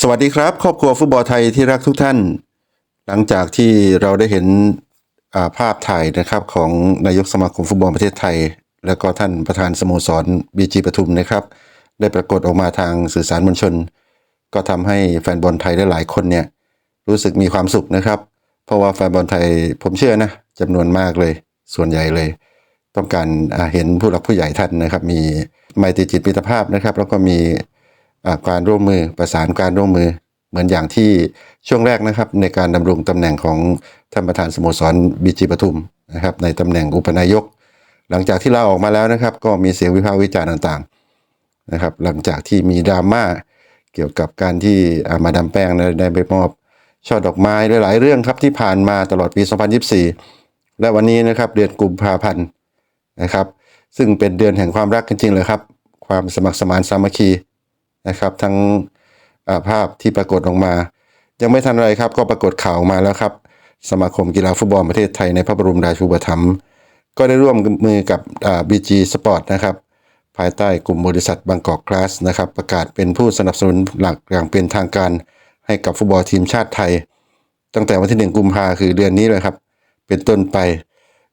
สวัสดีครับ ครอบครัวฟุตบอลไทยที่รักทุกท่าน หลังจากที่เราได้เห็นาภาพถ่ายนะครับของนายกสมาคมฟุตบอลประเทศไทย แล้วก็ท่านประธานสโมสรบีจีปทุมนะครับ ได้ปรากฏออกมาทางสื่อสารมวลชน ก็ทำให้แฟนบอลไทยได้หลายคนเนี่ยรู้สึกมีความสุขนะครับ เพราะว่าแฟนบอลไทยผมเชื่อนะจำนวนมากเลย ส่วนใหญ่เลย ต้องการาเห็นผู้หลักผู้ใหญ่ท่านนะครับ มีไมตรีจิตมิตรภาพนะครับ แล้วก็มี การร่วมมือประสานการร่วมมือ เหมือนอย่างที่ช่วงแรกนะครับ ในการดำรงตำแหน่งของท่านประธานสโมสรบีจีปทุมนะครับ ในตำแหน่งอุปนายก หลังจากที่ลาออกมาแล้วนะครับ ก็มีเสียงวิพากษ์วิจารณ์ต่างๆนะครับ หลังจากที่มีดราม่าเกี่ยวกับการที่อามาดามแป้งได้ไปมอบช่อดอกไม้หลายๆเรื่องครับที่ผ่านมาตลอดปี 2024 และวันนี้นะครับเดือนกุมภาพันธ์นะครับ ซึ่งเป็นเดือนแห่งความรักจริงๆเลยครับ ความสมัครสมานสามัคคี นะครับ ทั้งาภาพที่ปรากฏออกมา ยังไม่ทันไรครับ ก็ปรากฏข่าวมาแล้วครับ สมาคมกีฬาฟุตบอลประเทศไทยในพระบรมราชูปถัมภ์ก็ได้ร่วมมือกับบีจีสปอร์ตนะครับ ภายใต้กลุ่มบริษัทบางกอกกลาสนะครับ ประกาศเป็นผู้สนับสนุนหลักอย่างเป็นทางการให้กับฟุตบอลทีมชาติไทย ตั้งแต่วันที่ 1 กุมภาคือเดือนนี้เลยครับ เป็นต้นไป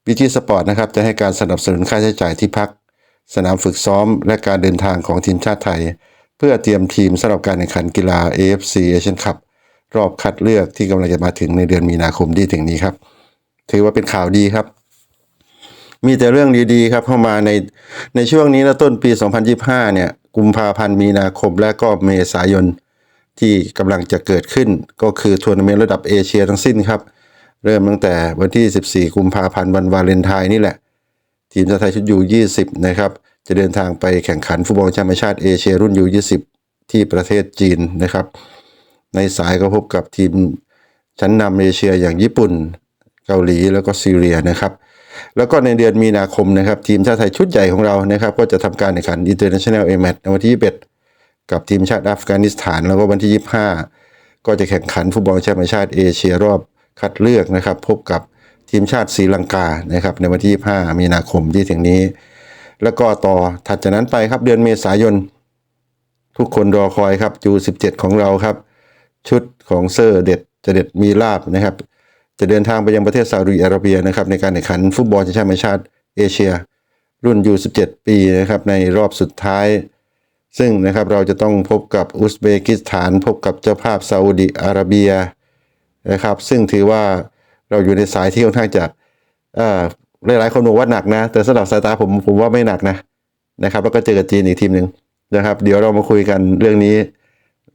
บีจีสปอร์ตนะครับจะให้การสนับสนุนค่าใช้จ่ายที่พัก สนามฝึกซ้อม และการเดินทางของทีมชาติไทย เพื่อเตรียมทีมสำหรับการแข่งขันกีฬา AFC Asian Cup รอบคัดเลือกที่กำลังจะมาถึงในเดือนมีนาคมที่ถึงนี้ครับ ถือว่าเป็นข่าวดีครับ มีแต่เรื่องดีๆครับเข้ามาในในช่วงนี้และต้นปี 2025 เนี่ยกุมภาพันธ์มีนาคมและก็เมษายนที่กำลังจะเกิดขึ้นก็คือทัวร์นาเมนต์ระดับเอเชียทั้งสิ้นครับ เริ่มตั้งแต่วันที่ 14 กุมภาพันธ์วันวาเลนไทน์นี่แหละ ทีมชาติไทยชุดยู20 นะครับ จะเดินทางไปแข่งขันฟุตบอลแชมเปี้ยนชาติเอเชียรุ่นยู20 ที่ประเทศจีนนะครับ ในสายก็พบกับทีมชั้นนำเอเชียอย่างญี่ปุ่น เกาหลีแล้วก็ซีเรียนะครับ แล้วก็ในเดือนมีนาคมนะครับ ทีมชาติไทยชุดใหญ่ของเรานะครับ ก็จะทำการแข่งขัน International A Match ในวันที่21กับทีมชาติอัฟกานิสถาน แล้วก็วันที่ 25 ก็จะแข่งขันฟุตบอลแชมเปี้ยนชาติเอเชียรอบคัดเลือกนะครับ พบกับทีมชาติศรีลังกานะครับในวันที่ 25 มีนาคมที่ถึงนี้ แล้วก็ต่อถัดจากนั้นไปครับเดือนเมษายน ทุกคนรอคอยครับจู17 ของเราครับ ชุดของเซอร์เด็ดจะเด็ดมีลาบนะครับ จะเดินทางไปยังประเทศซาอุดิอาระเบียนะครับ ในการแข่งขันฟุตบอลชิงแชมป์ชาติเอเชีย รุ่น U17 ปีนะครับในรอบสุดท้าย ซึ่งนะครับเราจะต้องพบกับอุซเบกิสถาน พบกับเจ้าภาพซาอุดิอาระเบียนะครับ ซึ่งถือว่าเราอยู่ในสายที่ค่อนข้างจะอ่า หลายๆคนบอกว่าหนักนะ แต่สำหรับสายตาผมผมว่าไม่หนักนะนะครับ แล้วก็เจอกับจีนอีกทีมหนึ่งนะครับ เดี๋ยวเรามาคุยกันเรื่องนี้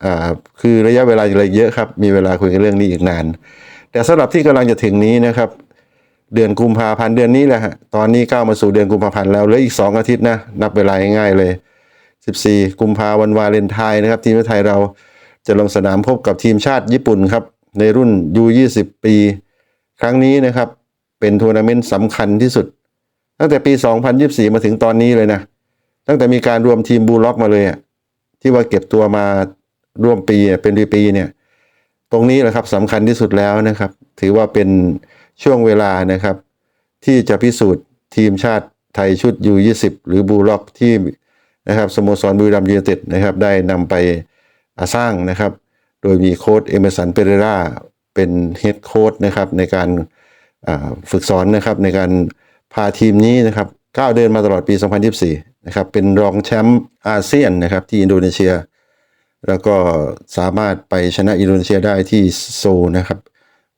อ่าคือระยะเวลาอะไรเยอะครับ มีเวลาคุยกันเรื่องนี้อีกนาน แต่สำหรับที่กำลังจะถึงนี้นะครับ เดือนกุมภาพันธ์เดือนนี้แหละฮะตอนนี้ก้าวมาสู่เดือนกุมภาพันธ์แล้วเหลืออีก 2 อาทิตย์นะนับเวลาง่ายๆเลย 14 กุมภาวันวาเลนไทน์นะครับ ทีมไทยเราจะลงสนามพบกับทีมชาติญี่ปุ่นครับในรุ่น U20 ปี ครั้งนี้นะครับ เป็นทัวร์นาเมนต์สำคัญที่สุด ตั้งแต่ปี 2024 มาถึงตอนนี้เลยนะ ตั้งแต่มีการรวมทีมบูลล็อกมาเลยอะที่ว่าเก็บตัวมาร่วมปีเป็นปีเนี่ย ตรงนี้แหละครับสำคัญที่สุดแล้วนะครับ ถือว่าเป็นช่วงเวลานะครับ ที่จะพิสูจน์ทีมชาติไทยชุด U20 หรือบูล็อกที่นะครับสโมสรบุรีรัมย์ยูไนเต็ดนะครับ ได้นำไปสร้างนะครับ โดยมีโค้ชเอเมสันเปเรราเป็นเฮดโค้ชนะครับในการ ฝึกสอนนะครับในการพาทีมนี้นะครับก้าวเดินมาตลอดปี 2024 นะครับ เป็นรองแชมป์อาเซียนนะครับที่อินโดนีเซีย แล้วก็สามารถไปชนะอินโดนีเซียได้ที่โซลนะครับ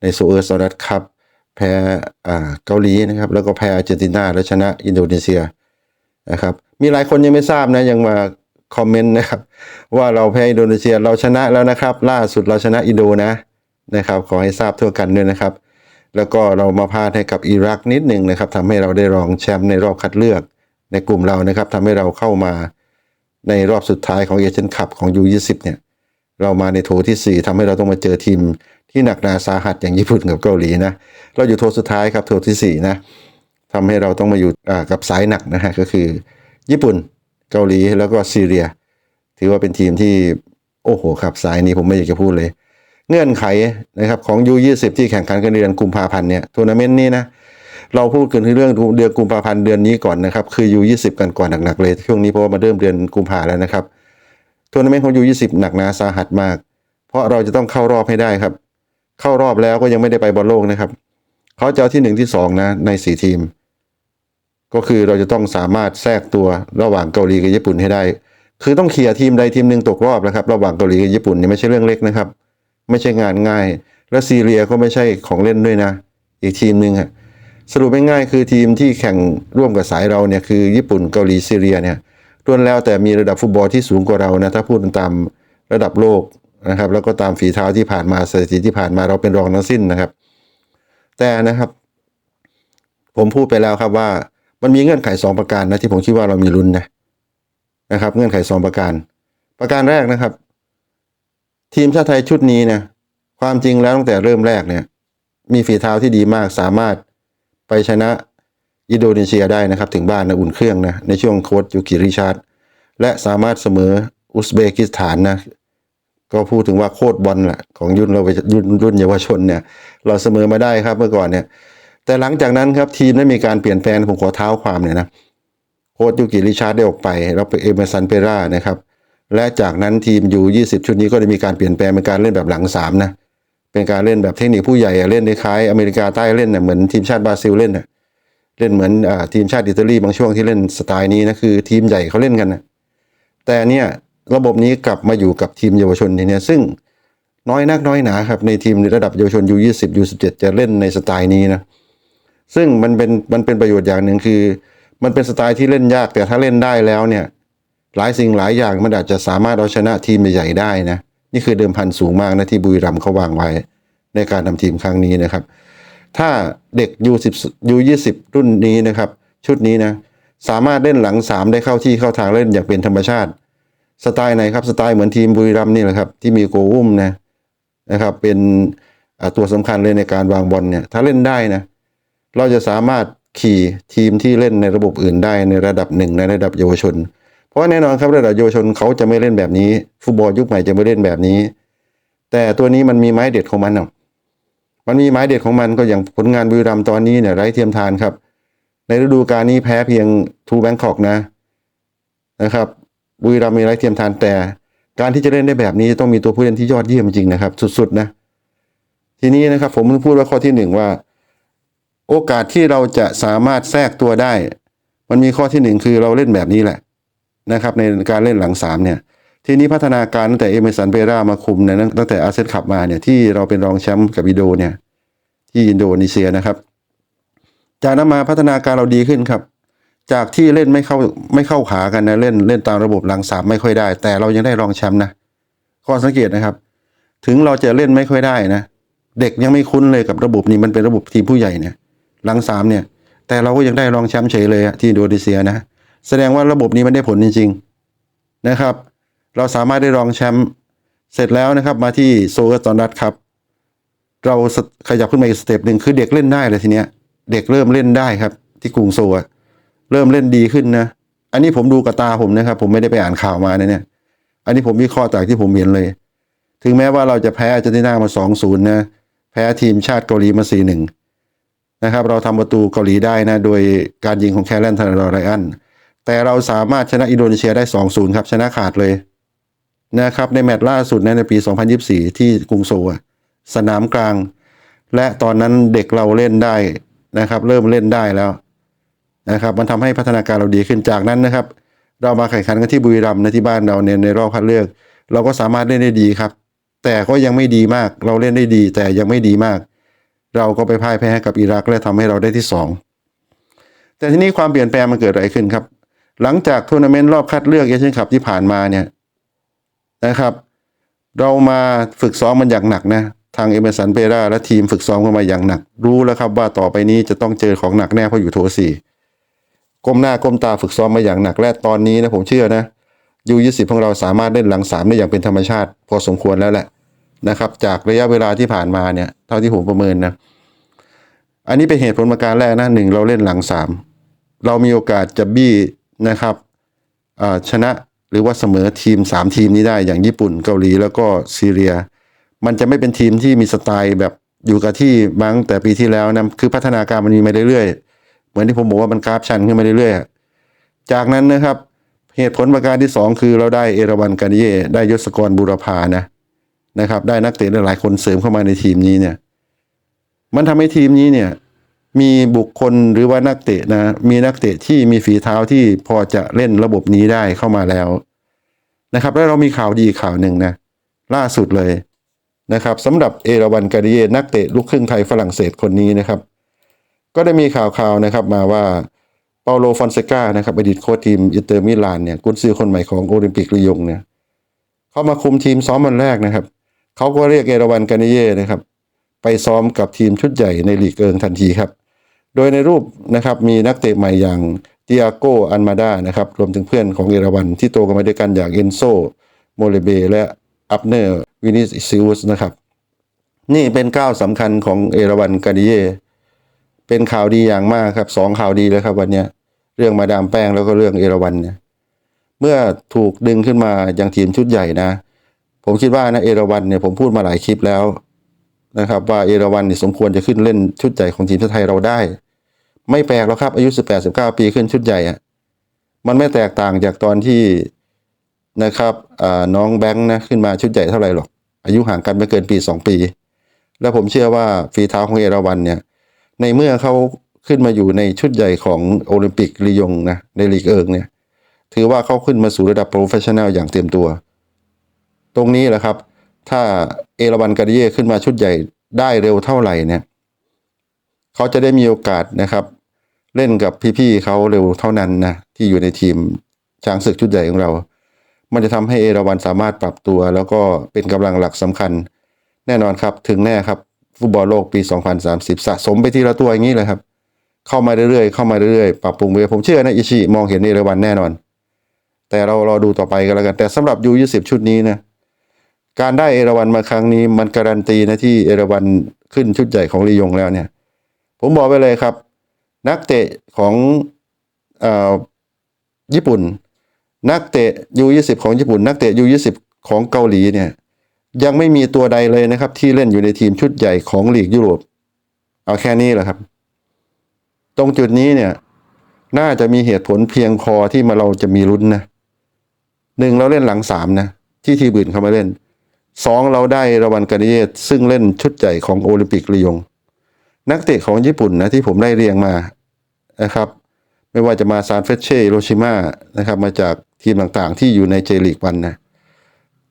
ในโซเออร์สอรัสคัพแพ้เกาหลีนะครับ แล้วก็แพ้อาร์เจนตินาและชนะอินโดนีเซียนะครับ มีหลายคนยังไม่ทราบนะยังมาคอมเมนต์นะครับ ว่าเราแพ้อินโดนีเซียเราชนะแล้วนะครับ ล่าสุดเราชนะอินโดนะนะครับ ขอให้ทราบทั่วกันด้วยนะครับ แล้วก็เรามาพลาดให้กับอิรักนิดหนึ่งนะครับทำให้เราได้รองแชมป์ในรอบคัดเลือก ในกลุ่มเรานะครับทำให้เราเข้ามาในรอบสุดท้ายของเอเชียนคัพของ U20 เนี่ยเรามาในโถที่ 4ทำให้เราต้องมาเจอทีมที่หนักหนาสาหัสอย่างญี่ปุ่นกับเกาหลีนะเราอยู่โถสุดท้ายครับโถที่4นะทำให้เราต้องมาอยู่กับสายหนักนะฮะก็คือ ญี่ปุ่นเกาหลีแล้วก็ซีเรีย ถือว่าเป็นทีมที่โอ้โหครับสายนี้ผมไม่อยากจะพูดเลย เงื่อนไขนะครับของ U20 ที่แข่งขันกันเดือนกุมภาพันธ์เนี่ยทัวร์นาเมนต์นี้นะเราพูดกันที่เรื่องเดือนกุมภาพันธ์เดือนนี้ก่อนนะครับคือ U20 กันก่อนหนักๆเลยช่วงนี้เพราะว่ามาเริ่มเดือนกุมภาแล้วนะครับทัวร์นาเมนต์ของยู20 หนักหนาสาหัสมาก เพราะเราจะต้องเข้ารอบให้ได้ครับ เข้ารอบแล้วก็ยังไม่ได้ไปบอลโลกนะครับเขาจะเอาที่หนึ่งที่สองนะในสี่ทีม ก็คือเราจะต้องสามารถแทรกตัวระหว่างเกาหลีกับญี่ปุ่นให้ได้ คือต้องเคลียร์ทีมใดทีมหนึ่งตกรอบนะครับ ระหว่างเกาหลีกับญี่ปุ่นนี่ไม่ใช่เรื่องเล็กนะครับ ไม่ใช่งานง่าย และซีเรียก็ไม่ใช่ของเล่นด้วยนะ อีกทีมหนึ่งอะสรุปง่ายๆคือทีมที่แข่งร่วมกับสายเราเนี่ยคือญี่ปุ่นเกาหลีซีเรียเนี่ยล้วนแล้วแต่มีระดับฟุตบอลที่สูงกว่าเรานะถ้าพูดตามระดับโลกนะครับ แล้วก็ตามฝีเท้าที่ผ่านมาสถิติที่ผ่านมาเราเป็นรองทั้งสิ้นนะครับ แต่นะครับ ผมพูดไปแล้วครับว่ามันมีเงื่อนไขสองประการนะที่ผมคิดว่าเรามีลุ้นนะนะครับ เงื่อนไขสองประการ ประการแรกนะครับ ทีมชาติไทยชุดนี้เนี่ยความจริงแล้วตั้งแต่เริ่มแรกเนี่ยมีฝีเท้าที่ดีมากสามารถไปชนะอินโดนีเซียได้นะครับ ถึงบ้านนะอุ่นเครื่องนะในช่วงโค้ชยูกิริชาร์ดและสามารถเสมออุซเบกิสถานนะก็พูดถึงว่าโคตรบอลแหละของยุ่นเรารุ่นรุ่นเยาวชนเนี่ยเราเสมอมาได้ครับเมื่อก่อนเนี่ยแต่หลังจากนั้นครับทีมได้มีการเปลี่ยนแปลงผมขอเท้าความเนี่ยนะโค้ชยูกิริชาร์ดได้ออกไปเราไปเอเมสันเปรานะครับ และจากนั้นทีมยู20 ชุดนี้ก็ได้มีการเปลี่ยนแปลงเป็นการเล่นแบบหลังสามนะเป็นการเล่นแบบเทคนิคผู้ใหญ่เล่นคล้ายอเมริกาใต้เล่นน่ะเหมือนทีมชาติบราซิลเล่นน่ะเล่นเหมือนอทีมชาติอิตาลีบางช่วงที่เล่นสไตล์นี้นะคือทีมใหญ่เขาเล่นกันนะแต่เนี่ยระบบนี้กลับมาอยู่กับทีมเยาวชนทีเนี้ยซึ่งน้อยนักน้อยหนาครับในทีมในระดับเยาวชน U20 U17 จะเล่นในสไตล์นี้นะซึ่งมันเป็นมันเป็นประโยชน์อย่างหนึ่งคือ มันเป็นสไตล์ที่เล่นยากแต่ถ้าเล่นได้แล้วเนี่ย หลายสิ่งหลายอย่างมันอาจจะสามารถเอาชนะทีมใหญ่ๆได้นะ นี่คือเดิมพันสูงมากนะที่บุรีรัมย์เขาวางไว้ในการทำทีมครั้งนี้นะครับ ถ้าเด็ก U10 U20 รุ่นนี้นะครับ ชุดนี้นะ สามารถเล่นหลัง3ได้เข้าที่เข้าทางเล่นอย่างเป็นธรรมชาติ สไตล์ไหนครับ สไตล์เหมือนทีมบุรีรัมย์นี่แหละครับ ที่มีโกอุ้มนะนะครับ เป็นตัวสำคัญเลยในการวางบอลเนี่ย ถ้าเล่นได้นะ เราจะสามารถขี่ทีมที่เล่นในระบบอื่นได้ในระดับหนึ่งในระดับเยาวชน เพราะแน่นอนครับระดับเยาวชนเขาจะไม่เล่นแบบนี้ ฟุตบอลยุคใหม่จะไม่เล่นแบบนี้ แต่ตัวนี้มันมีไม้เด็ดของมันอะมันมีไม้เด็ดของมันก็อย่างผลงานบุรีรัมย์ตอนนี้เนี่ยไร้เทียมทานครับ ในฤดูกาลนี้แพ้เพียงทูแบงคอกนะนะครับบุรีรัมย์มีไร้เทียมทานแต่ การที่จะเล่นได้แบบนี้ต้องมีตัวผู้เล่นที่ยอดเยี่ยมจริงนะครับ สุดๆนะทีนี้นะครับ ผมพูดว่าข้อที่หนึ่งว่า โอกาสที่เราจะสามารถแทรกตัวได้ มันมีข้อที่หนึ่งคือเราเล่นแบบนี้แหละ นะครับในการเล่นหลังสามเนี่ยทีนี้พัฒนาการตั้งแต่เอเมสันเปรามาคุมเนี่ยตั้งแต่อาเซียนคัพมาเนี่ยที่เราเป็นรองแชมป์กับอินโดเนี่ยที่อินโดนีเซียนะครับ จากนั้นมาพัฒนาการเราดีขึ้นครับ จากที่เล่นไม่เข้าไม่เข้าขากันนะเล่นเล่นตามระบบหลังสามไม่ค่อยได้ แต่เรายังได้รองแชมป์นะข้อสังเกตนะครับ ถึงเราจะเล่นไม่ค่อยได้นะเด็กยังไม่คุ้นเลยกับระบบนี้มันเป็นระบบทีมผู้ใหญ่เนี่ยหลังสามเนี่ย แต่เราก็ยังได้รองแชมป์เฉยเลยอะที่อินโดนีเซียนะ แสดงว่าระบบนี้มันได้ผลจริง ๆ นะครับ เราสามารถได้รองแชมป์เสร็จแล้วนะครับ มาที่โซลตอนนัดครับ เราขยับขึ้นมาอีกสเต็ปหนึ่งคือเด็กเล่นได้เลยทีเนี้ย เด็กเริ่มเล่นได้ครับ ที่กรุงโซลเริ่มเล่นดีขึ้นนะ อันนี้ผมดูกับตาผมนะครับ ผมไม่ได้ไปอ่านข่าวมานะเนี่ย อันนี้ผมวิเคราะห์จากที่ผมเห็นเลย ถึงแม้ว่าเราจะแพ้อาร์เจนตินามาสองศูนย์นะแพ้ทีมชาติเกาหลีมาสี่หนึ่งนะครับเราทำประตูเกาหลีได้นะ โดยการยิงของแคลรนธนาดอไรอัน แต่เราสามารถชนะอินโดนีเซียได้สองศูนย์ครับ ชนะขาดเลยนะครับในแมตช์ล่าสุดนะในปี 2024 ที่กรุงโซลสนามกลาง และตอนนั้นเด็กเราเล่นได้นะครับ เริ่มเล่นได้แล้วนะครับมันทำให้พัฒนาการเราดีขึ้นจากนั้นนะครับ เรามาแข่งขันกันที่บุรีรัมย์นะที่บ้านเราเนี่ยในรอบคัดเลือก เราก็สามารถเล่นได้ดีครับ แต่ก็ยังไม่ดีมากเราเล่นได้ดี แต่ยังไม่ดีมาก เราก็ไปพ่ายแพ้กับอิรักและทำให้เราได้ที่สองแต่ทีนี้ความเปลี่ยนแปลงมันเกิดอะไรขึ้นครับ หลังจากทัวร์นาเมนต์รอบคัดเลือกเอเชียนคัพที่ผ่านมาเนี่ยนะครับ เรามาฝึกซ้อมมันอย่างหนักนะทางเอเมสันเปราและทีมฝึกซ้อมกันมาอย่างหนัก รู้แล้วครับว่าต่อไปนี้จะต้องเจอของหนักแน่เพราะอยู่โถสี่ก้มหน้าก้มตาฝึกซ้อมมาอย่างหนักและตอนนี้นะผมเชื่อนะยูยี่สิบของเราสามารถเล่นหลังสามได้อย่างเป็นธรรมชาติ พอสมควรแล้วแหละนะครับ จากระยะเวลาที่ผ่านมาเนี่ยเท่าที่ผมประเมินนะอันนี้เป็นเหตุผลประการแรกนะหนึ่งเราเล่นหลังสามเรามีโอกาสจะบี้ นะครับชนะหรือว่าเสมอทีมสามทีมนี้ได้อย่างญี่ปุ่นเกาหลีแล้วก็ซีเรีย มันจะไม่เป็นทีมที่มีสไตล์แบบอยู่กับที่มั้งแต่ปีที่แล้วนะคือพัฒนาการมันมีมาเรื่อยๆ เหมือนที่ผมบอกว่ามันกราฟชันขึ้นมาเรื่อยๆ จากนั้นนะครับเหตุผลประการที่สองคือเราได้เอราวันกานิเย่ได้ยศกรบูรพานะนะครับ ได้นักเตะหลายคนเสริมเข้ามาในทีมนี้เนี่ย มันทำให้ทีมนี้เนี่ย มีบุคคลหรือว่านักเตะนะมีนักเตะที่มีฝีเท้าที่พอจะเล่นระบบนี้ได้เข้ามาแล้วนะครับ แล้วเรามีข่าวดีข่าวหนึ่งนะล่าสุดเลยนะครับสำหรับเอราวันกาดิเยนักเตะลูกครึ่งไทยฝรั่งเศสคนนี้นะครับ ก็ได้มีข่าวข่าวนะครับมาว่าเปาโลฟอนเซกานะครับอดีตโค้ชทีมอินเตอร์มิลานเนี่ยกุนซือคนใหม่ของโอลิมปิกลียงเนี่ยเขามาคุมทีมซ้อมวันแรกนะครับเขาก็เรียกเอราวันกานิเย่นะครับ ไปซ้อมกับทีมชุดใหญ่ในลีกเอิงทันทีครับ โดยในรูปนะครับมีนักเตะใหม่อย่างเตียโกอันมาดานะครับรวมถึงเพื่อนของเอราวันที่โตกันมาด้วยกันอย่างเอนโซโมเลเบและอับเนอร์วินิซิอุสนะครับนี่เป็นก้าวสำคัญของเอราวันกาดิเย เป็นข่าวดีอย่างมากครับสองข่าวดีแล้วครับวันนี้เรื่องมาดามแป้งแล้วก็เรื่องเอราวันเนี่ยเมื่อถูกดึงขึ้นมาอย่างทีมชุดใหญ่นะ ผมคิดว่านะเอราวันเนี่ยผมพูดมาหลายคลิปแล้วนะครับว่าเอราวันเนี่ยสมควรจะขึ้นเล่นชุดใหญ่ของทีมชาติไทยเราได้ ไม่แปลกหรอกครับ อายุ18 19ปีขึ้นชุดใหญ่อะมันไม่แตกต่างจากตอนที่นะครับน้องแบงค์นะขึ้นมาชุดใหญ่เท่าไหร่หรอก อายุห่างกันไม่เกินปี2ปี แล้วผมเชื่อว่าฝีเท้าของเอราวันเนี่ย ในเมื่อเขาขึ้นมาอยู่ในชุดใหญ่ของโอลิมปิกลียงนะในลีกเอิงเนี่ย ถือว่าเขาขึ้นมาสู่ระดับโปรเฟชชั่นแนลอย่างเต็มตัว ตรงนี้แหละครับ ถ้าเอราวันกาดิเย่ขึ้นมาชุดใหญ่ได้เร็วเท่าไหร่เนี่ยเขาจะได้มีโอกาสนะครับ เล่นกับพี่ๆเขาเร็วเท่านั้นนะที่อยู่ในทีมช้างศึกชุดใหญ่ของเรา มันจะทำให้เอราวันสามารถปรับตัว แล้วก็เป็นกำลังหลักสำคัญ แน่นอนครับถึงแน่ครับฟุตบอลโลกปี 2030 สะสมไปทีละตัวอย่างนี้เลยครับ เข้ามาเรื่อยๆ เข้ามาเรื่อยๆ ปรับปรุงไปผมเชื่อนะอิชิมองเห็นเอราวันแน่นอน แต่เรารอดูต่อไปกันแล้วกัน แต่สำหรับยู20ชุดนี้นะการได้เอราวันมาครั้งนี้มันการันตีนะที่เอราวันขึ้นชุดใหญ่ของลียงแล้วเนี่ย ผมบอกไปเลยครับ นักเตะของอญี่ปุ่น นักเตะยู20ของญี่ปุ่น นักเตะยู20ของเกาหลีเนี่ยยังไม่มีตัวใดเลยนะครับ ที่เล่นอยู่ในทีมชุดใหญ่ของลีกยุโรป เอาแค่นี้แหละครับ ตรงจุดนี้เนี่ย น่าจะมีเหตุผลเพียงพอที่มาเราจะมีลุ้นนะหนึ่งเราเล่นหลังสามนะ ที่ทีมอื่นเขามาเล่นสองเราได้รางวัลการิเยตซึ่งเล่นชุดใหญ่ของโอลิมปิกลียง นักเตะของญี่ปุ่นนะที่ผมได้เรียงมานะครับ ไม่ว่าจะมาซานเฟรเช่โรชิมานะครับ มาจากทีมต่างๆ ที่อยู่ในเจลีกวันนะ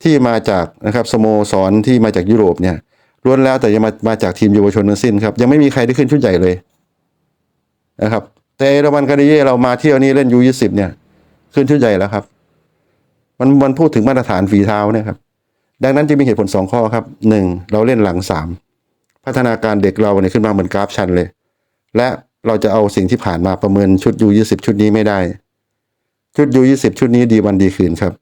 ที่มาจากนะครับสโมสรที่มาจากยุโรปเนี่ยล้วนแล้วแต่ยังมามาจากทีมเยาวชนทั้งสิ้นครับ ยังไม่มีใครได้ขึ้นชุดใหญ่เลยนะครับแต่เอราวันการิเย่เรามาเที่ยวนี้เล่นยูยี่สิบเนี่ย ขึ้นชุดใหญ่แล้วครับ มันมันพูดถึงมาตรฐานฝีเท้าเนี่ยครับ ดังนั้นจึงมีเหตุผลสองข้อครับหนึ่งเราเล่นหลังสาม พัฒนาการเด็กเราเนี่ยขึ้นมาเหมือนกราฟชันเลย และเราจะเอาสิ่งที่ผ่านมาประเมินชุดยูยี่สิบชุดนี้ไม่ได้ ชุดยูยี่สิบชุดนี้ดีวันดีคืนครับ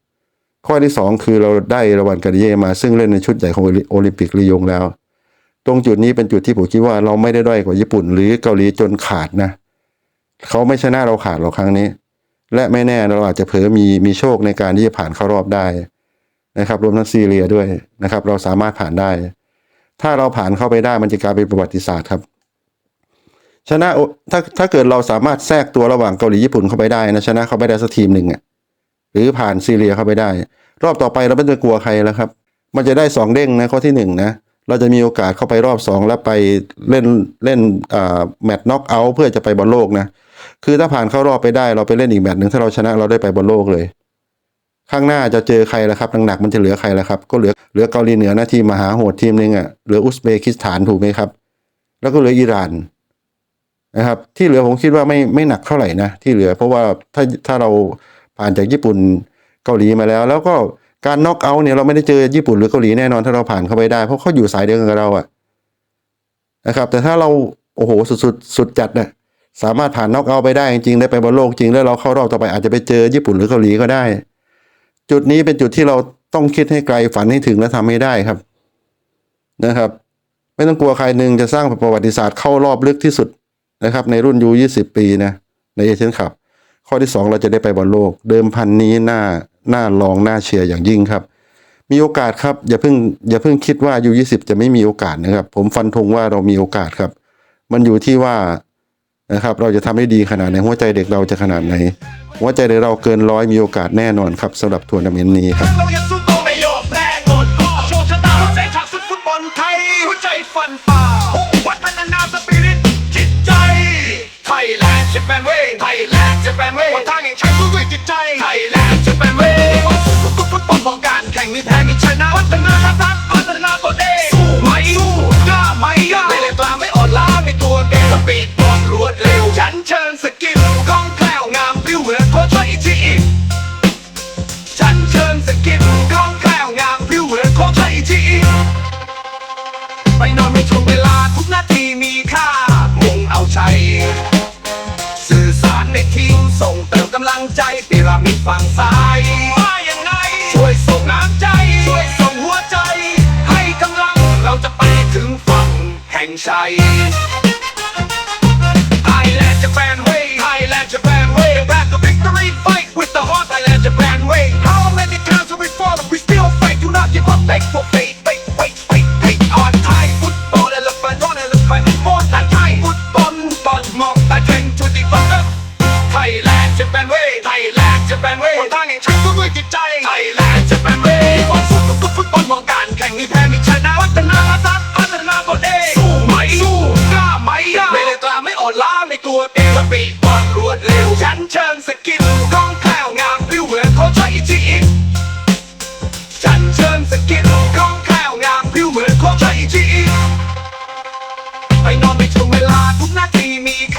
ข้อที่สองคือเราได้รางวัลการิเย่มาซึ่งเล่นในชุดใหญ่ของโอลิมปิกลียงแล้ว ตรงจุดนี้เป็นจุดที่ผมคิดว่าเราไม่ได้ด้อยกว่าญี่ปุ่น หรือเกาหลีจนขาดนะเขาไม่ชนะเราขาดหรอกครั้งนี้ และไม่แน่เราอาจจะเผลอมีมีโชคในการที่จะผ่านเข้ารอบได้นะครับ รวมทั้งซีเรียด้วยนะครับ เราสามารถผ่านได้ ถ้าเราผ่านเข้าไปได้มันจะกลายเป็นประวัติศาสตร์ครับ ชนะถ้าถ้าเกิดเราสามารถแทรกตัวระหว่างเกาหลีญี่ปุ่นเข้าไปได้นะชนะเข้าไปได้สักทีมหนึ่งอะหรือผ่านซีเรียเข้าไปได้ รอบต่อไปเราไม่ต้องกลัวใครแล้วครับ มันจะได้สองเด้งนะข้อที่หนึ่งนะเราจะมีโอกาสเข้าไปรอบสองแล้วไปเล่นเล่นแมตช์น็อกเอาท์เพื่อจะไปบอลโลกนะคือถ้าผ่านเข้ารอบไปได้เราไปเล่นอีกแมตช์หนึ่งถ้าเราชนะเราได้ไปบอลโลกเลย ข้างหน้าจะเจอใครแล้วครับหนักๆมันจะเหลือใครแล้วครับ ก็เหลือเหลือเกาหลีเหนือนะทีมมหาโหดทีมหนึ่งอะเหลืออุซเบกิสถานถูกไหมครับ แล้วก็เหลืออิหร่านนะครับ ที่เหลือผมคิดว่าไม่ไม่หนักเท่าไหร่นะที่เหลือเพราะว่าถ้าถ้าเราผ่านจากญี่ปุ่นเกาหลีมาแล้ว แล้วก็การน็อกเอาท์เนี่ยเราไม่ได้เจอญี่ปุ่นหรือเกาหลีแน่นอนถ้าเราผ่านเข้าไปได้ เพราะเขาอยู่สายเดียวกันกับเราอะนะครับ แต่ถ้าเราโอ้โหสุดสุดสุดจัดนะสามารถผ่านน็อกเอาท์ไปได้จริงๆได้ไปบอลโลกจริงแล้วเราเข้ารอบต่อไปอาจจะไปเจอญี่ปุ่นหรือเกาหลีก็ได้ จุดนี้เป็นจุดที่เราต้องคิดให้ไกลฝันให้ถึงและทำให้ได้ครับนะครับ ไม่ต้องกลัวใครหนึ่งจะสร้างประวัติศาสตร์เข้ารอบลึกที่สุดนะครับ ในรุ่นยูยี่สิบปีนะในเอเชียนคัพข้อที่สองเราจะได้ไปบอลโลก เดิมพันนี้หน่าหน่าลองหน่าเชียร์อย่างยิ่งครับ มีโอกาสครับ อย่าเพิ่งอย่าเพิ่งคิดว่ายูยี่สิบจะไม่มีโอกาสนะครับ ผมฟันธงว่าเรามีโอกาสครับ มันอยู่ที่ว่า นะครับ เราจะทำให้ดีขนาดไหนหัวใจเด็กเราจะขนาดไหนหัวใจเด็กเราเกินร้อยมีโอกาสแน่นอนครับสำหรับทัวร์นาเมนต์นี้ครับไทยแลนด์จะเป็นเวย์ฟุตบอลการแข่งมีแพ้มีชนะวัฒนธรรม chance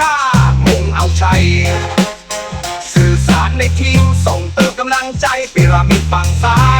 ค่ามุ่งเอาชัย สื่อสารในทีมส่งเติมกำลังใจพีระมิดฝั่งซ้าย